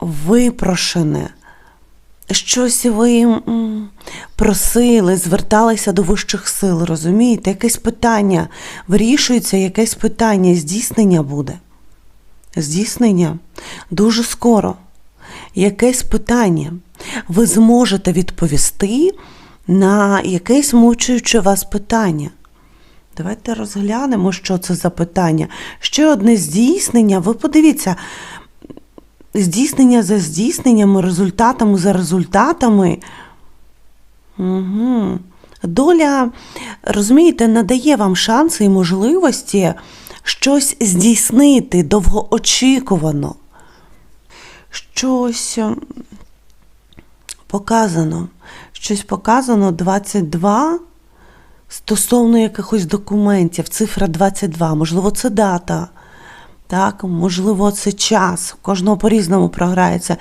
випрошене. Щось ви просили, зверталися до вищих сил, розумієте? Якесь питання вирішується, якесь питання, здійснення буде. Здійснення дуже скоро. Якесь питання. Ви зможете відповісти на якесь мучуюче вас питання. Давайте розглянемо, що це за питання. Ще одне здійснення. Ви подивіться, здійснення за здійсненнями, результатами за результатами. Угу. Доля, розумієте, надає вам шанси і можливості щось здійснити довгоочікувано. Щось ем, показано. Щось показано 22 стосовно якихось документів, цифра 22, можливо, це дата. Так, можливо, це час. Кожного по-різному програється.